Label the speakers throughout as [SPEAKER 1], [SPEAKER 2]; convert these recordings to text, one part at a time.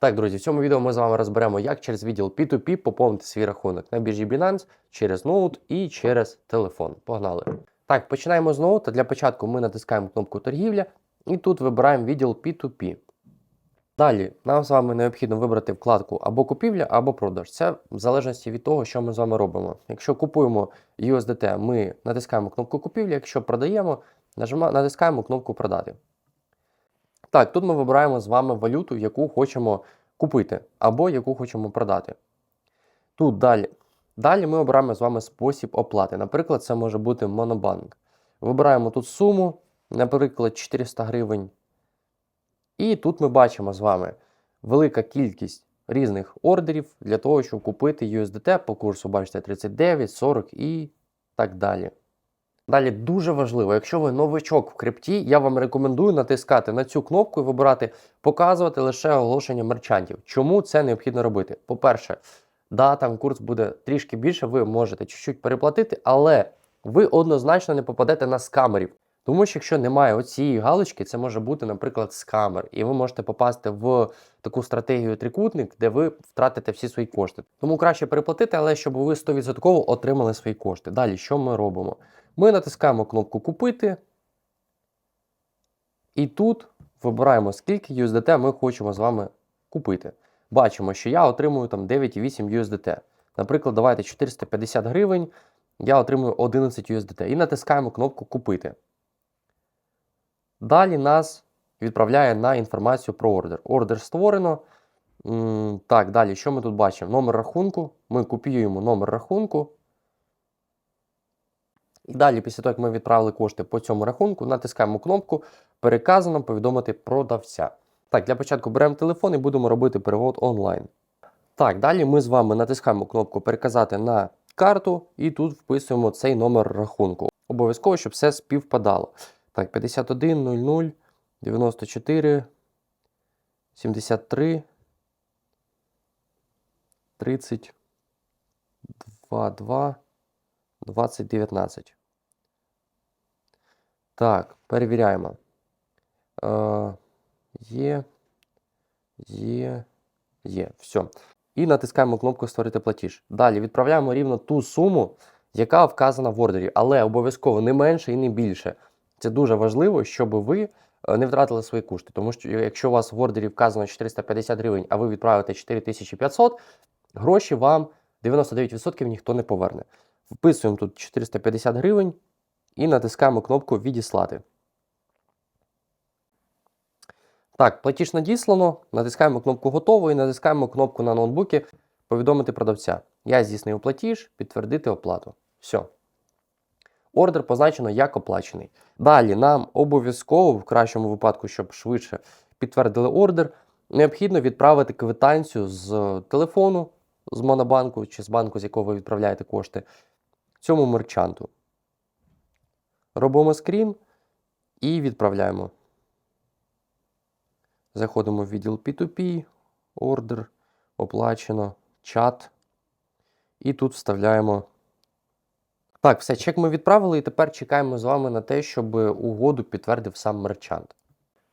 [SPEAKER 1] Так, друзі, в цьому відео ми з вами розберемо, як через відділ P2P поповнити свій рахунок на біржі Binance через ноут і через телефон. Погнали. Так, починаємо з ноута. Для початку ми натискаємо кнопку торгівля і тут вибираємо відділ P2P. Далі нам з вами необхідно вибрати вкладку або купівля, або продаж. Це в залежності від того, що ми з вами робимо. Якщо купуємо USDT, ми натискаємо кнопку купівля, якщо продаємо, натискаємо кнопку продати. Так, тут ми вибираємо з вами валюту, яку хочемо купити, або яку хочемо продати. Тут далі. Далі ми обираємо з вами спосіб оплати. Наприклад, це може бути Монобанк. Вибираємо тут суму, наприклад, 400 гривень. І тут ми бачимо з вами велика кількість різних ордерів для того, щоб купити USDT по курсу, бачите, 39, 40 і так далі. Далі дуже важливо, якщо ви новичок в крипті, я вам рекомендую натискати на цю кнопку і вибирати показувати лише оголошення мерчантів. Чому це необхідно робити? По-перше, да, там курс буде трішки більше, ви можете чуть-чуть переплатити, але ви однозначно не попадете на скамерів. Тому що якщо немає оцієї галочки, це може бути, наприклад, скамер, і ви можете попасти в таку стратегію трикутник, де ви втратите всі свої кошти. Тому краще переплатити, але щоб ви 100% отримали свої кошти. Далі, що ми робимо? Ми натискаємо кнопку Купити. І тут вибираємо, скільки USDT ми хочемо з вами купити. Бачимо, що я отримую там 9,8 USDT. Наприклад, давайте 450 гривень, я отримую 11 USDT. І натискаємо кнопку Купити. Далі нас відправляє на інформацію про ордер. Ордер створено. Так, далі, що ми тут бачимо? Номер рахунку. Ми копіюємо номер рахунку. І далі, після того, як ми відправили кошти по цьому рахунку, натискаємо кнопку Переказано повідомити продавця. Так, для початку беремо телефон і будемо робити перевод онлайн. Так, далі ми з вами натискаємо кнопку Переказати на карту і тут вписуємо цей номер рахунку. Обов'язково, щоб все співпадало. Так, 51 00 94 73 30 22 2019. Так, перевіряємо. Е, є. Є. Є. Все. І натискаємо кнопку Створити платіж. Далі відправляємо рівно ту суму, яка вказана в ордері, але обов'язково не менше і не більше. Це дуже важливо, щоб ви е, не втратили свої кошти. Тому що якщо у вас в ордері вказано 450 гривень, а ви відправите 4500, гроші вам 99% ніхто не поверне. Вписуємо тут 450 гривень і натискаємо кнопку Відіслати. Так, платіж надіслано. Натискаємо кнопку Готово і натискаємо кнопку на ноутбуці Повідомити продавця. Я здійснив платіж, підтвердити оплату. Все. Ордер позначено як оплачений. Далі нам обов'язково, в кращому випадку, щоб швидше підтвердили ордер, необхідно відправити квитанцію з телефону, з Монобанку чи з банку, з якого ви відправляєте кошти, цьому мерчанту. Робимо скрін і відправляємо. Заходимо в відділ P2P, ордер, оплачено, чат. І тут вставляємо. Так, все, чек ми відправили, і тепер чекаємо з вами на те, щоб угоду підтвердив сам мерчант.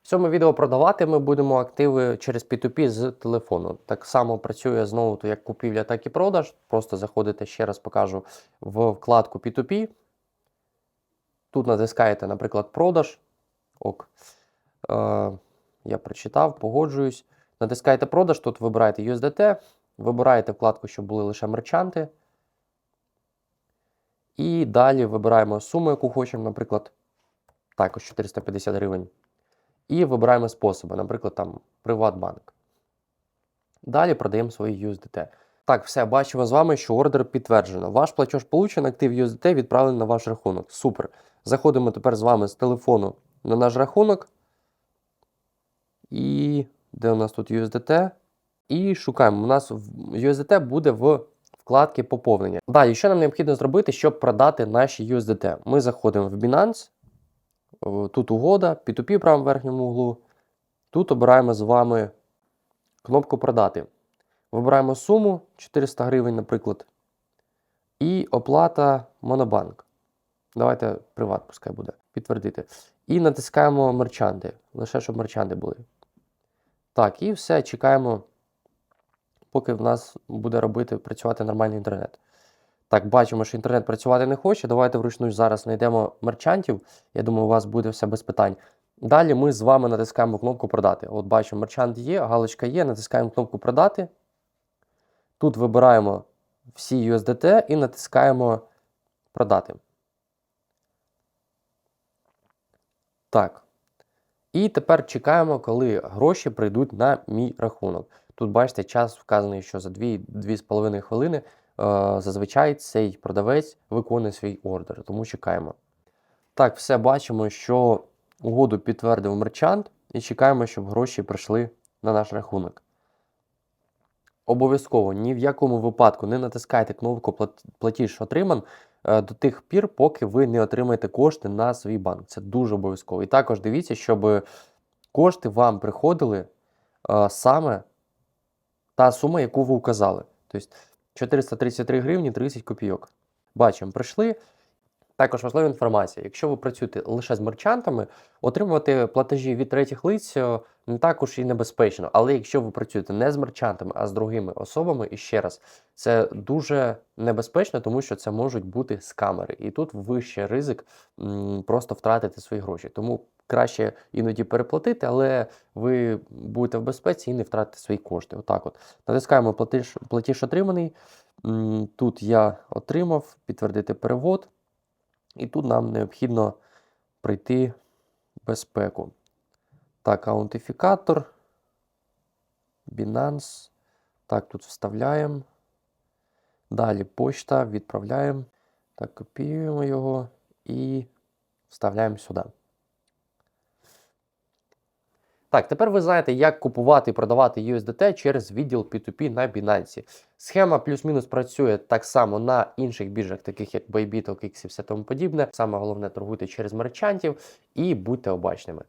[SPEAKER 1] В цьому відео продавати ми будемо активи через P2P з телефону. Так само працює знову як купівля, так і продаж. Просто заходите, ще раз покажу, в вкладку P2P. Тут натискаєте, наприклад, продаж. Ок. Е, я прочитав, погоджуюсь. Натискаєте продаж, тут вибираєте USDT, вибираєте вкладку, щоб були лише мерчанти. І далі вибираємо суму, яку хочемо, наприклад, також 450 гривень. І вибираємо способи, наприклад, там Приватбанк. Далі продаємо свої USDT. Так, все, бачимо з вами, що ордер підтверджено. Ваш платеж получений, актив USDT відправлений на ваш рахунок. Супер. Заходимо тепер з вами з телефону на наш рахунок. І де у нас тут USDT? І шукаємо. У нас USDT буде в вкладці поповнення. Далі, що нам необхідно зробити, щоб продати наші USDT? Ми заходимо в Binance. Тут угода, P2P в правому верхньому углу. Тут обираємо з вами кнопку Продати. Вибираємо суму 400 гривень, наприклад. І оплата Монобанк. Давайте приват, пускай буде. Підтвердити. І натискаємо мерчанти. Лише щоб мерчанти були. Так, і все, чекаємо поки в нас буде робити працювати нормальний інтернет. Так, бачимо, що інтернет працювати не хоче. Давайте вручну зараз знайдемо мерчантів. Я думаю, у вас буде все без питань. Далі ми з вами натискаємо кнопку продати. От бачимо, мерчант є, галочка є, натискаємо кнопку продати. Тут вибираємо всі USDT і натискаємо продати. Так. І тепер чекаємо, коли гроші прийдуть на мій рахунок. Тут бачите, час вказаний, що за 2-2,5 хвилини е, зазвичай цей продавець виконує свій ордер, тому чекаємо. Так, все бачимо, що угоду підтвердив мерчант, і чекаємо, щоб гроші прийшли на наш рахунок. Обов'язково ні в якому випадку не натискайте кнопку платіж отриман е, до тих пір, поки ви не отримаєте кошти на свій банк. Це дуже обов'язково. І також дивіться, щоб кошти вам приходили е, саме та сума, яку ви указали. Тобто 433 гривні 30 копійок. Бачимо, прийшли. Також важлива інформація. Якщо ви працюєте лише з мерчантами, отримувати платежі від третіх лиць е, не також і небезпечно. Але якщо ви працюєте не з мерчантами, а з другими особами, і ще раз, це дуже небезпечно, тому що це можуть бути скамери. І тут вище ризик просто втратити свої гроші. Тому краще іноді переплатити, але ви будете в безпеці і не втратите свої кошти. Отак от. Натискаємо платіж, платіж отриманий. Тут я отримав, підтвердити перевод. І тут нам необхідно прийти безпеку. Так, аутентифікатор. Binance. Так, тут вставляємо. Далі почта, відправляємо. Так, копіюємо його і вставляємо сюди. Так, тепер ви знаєте, як купувати і продавати USDT через відділ P2P на Binance. Схема плюс-мінус працює так само на інших біржах, таких як Bybit, OKX і все тому подібне. Саме головне торгуйте через мерчантів і будьте обачними.